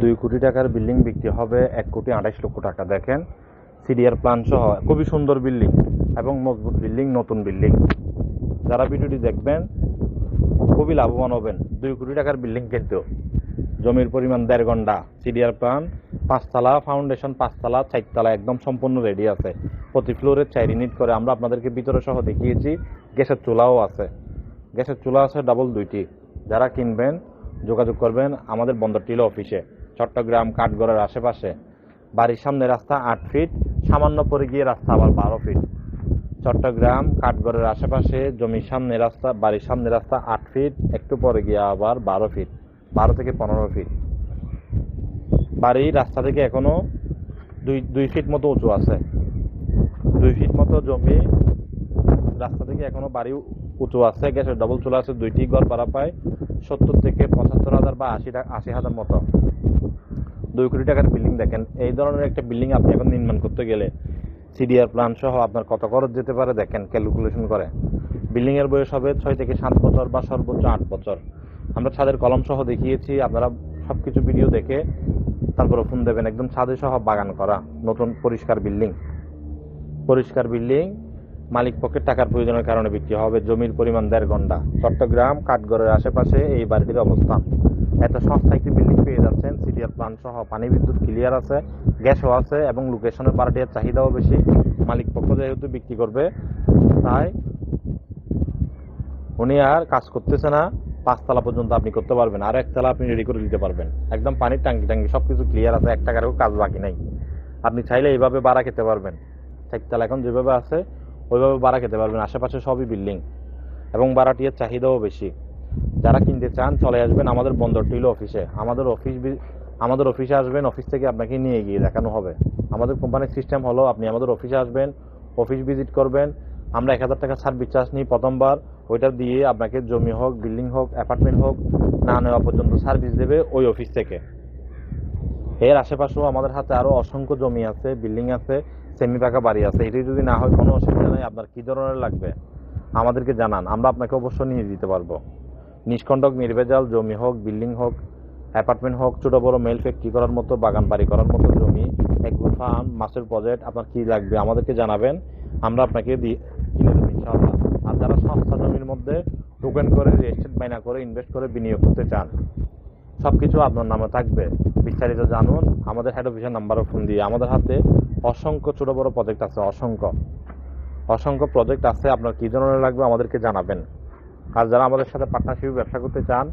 দুই কোটি টাকার বিল্ডিং বিক্রি হবে এক কোটি আঠাইশ লক্ষ টাকা, দেখেন। সিডিআর প্ল্যান সহ খুবই সুন্দর বিল্ডিং এবং মজবুত বিল্ডিং, নতুন বিল্ডিং। যারা ভিডিওটি দেখবেন, খুবই লাভবান হবেন। দুই কোটি টাকার বিল্ডিং কিন্তু। জমির পরিমাণ দেড় ঘণ্টা। সিডিআর প্ল্যান, পাঁচতলা, ফাউন্ডেশন পাঁচতলা, চারতলা, একদম সম্পূর্ণ রেডি আছে। প্রতি ফ্লোরে চার ইউনিট করে আমরা আপনাদেরকে ভিতরে সহ দেখিয়েছি, গ্যাসের চুলাও আছে। গ্যাসের চুলা আছে ডাবল দুইটি। যারা কিনবেন যোগাযোগ করবেন আমাদের বন্দর টিলো অফিসে, চট্টগ্রাম, কাঠগড়ের আশেপাশে। বাড়ির সামনে রাস্তা আট ফিট, সামান্য পরে গিয়ে রাস্তা আবার বারো ফিট। চট্টগ্রাম, কাঠগড়ের আশেপাশে, জমির সামনে রাস্তা, বাড়ির সামনে রাস্তা আট ফিট, একটু পরে গিয়ে আবার বারো ফিট, বারো থেকে পনেরো ফিট। বাড়ির রাস্তা থেকে এখনও দুই দুই ফিট মতো উঁচু আছে। দুই ফিট মতো জমি রাস্তা থেকে এখনও বাড়ি উঁচু আছে, গ্যাসের ডবল চুলা আছে, দুইটি ঘর ভাড়া পায়, সত্তর থেকে পঁচাত্তর হাজার বা আশি আশি হাজার মতো। দুই কোটি টাকার বিল্ডিং দেখেন। এই ধরনের একটা বিল্ডিং আপনি এখন নির্মাণ করতে গেলে সিডিআর প্ল্যান সহ আপনার কত খরচ যেতে পারে দেখেন ক্যালকুলেশন করে। বিল্ডিং এর বয়স হবে ছয় থেকে সাত বছর বা সর্বোচ্চ আট বছর। আমরা ছাদের কলম সহ দেখিয়েছি, আপনারা সবকিছু ভিডিও দেখে তারপরে ফোন দেবেন। একদম ছাদে সহ বাগান করা, নতুন পরিষ্কার বিল্ডিং। পরিষ্কার বিল্ডিং মালিক পক্ষের টাকার প্রয়োজনের কারণে বিক্রি হবে। জমির পরিমাণ দেড় ঘণ্টা। চট্টগ্রাম, কাঠগড়ের আশেপাশে এই বাড়িটির অবস্থান। এত সস্তা একটি বিল্ডিং পেয়ে যাচ্ছেন। সিডিআর প্লান সহ পানি বিদ্যুৎ ক্লিয়ার আছে গ্যাসও আছে এবং লোকেশনের পার্টির চাহিদাও বেশি। মালিক পক্ষ যেহেতু বিক্রি করবে, তাই উনি আর কাজ করতেছে না। পাঁচতলা পর্যন্ত আপনি করতে পারবেন। আর একতলা আপনি রেডি করে দিতে পারবেন। একদম পানির ট্যাঙ্কি ট্যাঙ্কি সব কিছু ক্লিয়ার আছে। এক টাকারও কাজ বাকি নাই। আপনি চাইলে এইভাবে বাড়া খেতে পারবেন। চারতলা এখন যেভাবে আছে ওইভাবে ভাড়া খেতে পারবেন আশেপাশে সবই বিল্ডিং এবং ভাড়াটির চাহিদাও বেশি। যারা কিনতে চান চলে আসবেন আমাদের বন্দর টিলো অফিসে। আমাদের অফিস আমাদের অফিসে আসবেন, অফিস থেকে আপনাকে নিয়ে গিয়ে দেখানো হবে। আমাদের কোম্পানির সিস্টেম হলো আপনি আমাদের অফিসে আসবেন, অফিস ভিজিট করবেন। আমরা এক হাজার টাকা সার্ভিস চার্জ নিই প্রথমবার। ওইটা দিয়ে আপনাকে জমি হোক বিল্ডিং হোক অ্যাপার্টমেন্ট হোক, না নেওয়া পর্যন্ত সার্ভিস দেবে ওই অফিস থেকে। এর আশেপাশেও আমাদের হাতে আরও অসংখ্য জমি আছে, বিল্ডিং আছে সেমি পাকা বাড়ি আছে। এটি যদি না হয় কোনো অসুবিধা নেই। আপনার কি ধরনের লাগবে আমাদেরকে জানান। আমরা আপনাকে অবশ্য নিয়ে দিতে পারব। নিষ্কণ্টক, নির্ভেজাল জমি হোক, বিল্ডিং হোক, অ্যাপার্টমেন্ট হোক, ছোট বড় মেল ফ্যাক্টরি করার মতো, বাগান বাড়ি করার মতো জমি এগ্রো ফার্ম মাছের প্রজেক্ট, আপনার কি লাগবে আমাদেরকে জানাবেন। আমরা আপনাকে দিয়ে কিনে দেবো ইনশাআল্লাহ। আর যারা সস্তা জমির মধ্যে টোকেন করে রেজিস্ট্রেট বাইনা করে, ইনভেস্ট করে, বিনিয়োগ করতে চান, সবকিছু আপনার নামে থাকবে। বিস্তারিত জানুন। আমাদের হেড অফিসের নাম্বারও ফোন দিয়ে। আমাদের হাতে অসংখ্য ছোট বড় প্রজেক্ট আছে, অসংখ্য। অসংখ্য প্রজেক্ট আছে, আপনার কি ধরনের লাগবে আমাদেরকে জানাবেন। আর যারা আমাদের সাথে পার্টনারশিপে ব্যবসা করতে চান,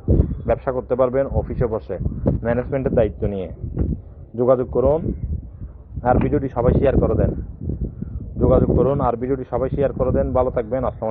ব্যবসা করতে পারবেন অফিসে বসে। ম্যানেজমেন্টের দায়িত্ব নিয়ে। যোগাযোগ করুন আর ভিডিওটি সবাই শেয়ার করে দেন। যোগাযোগ করুন আর ভিডিওটি সবাই শেয়ার করে দেন। ভালো থাকবেন। আসসালামু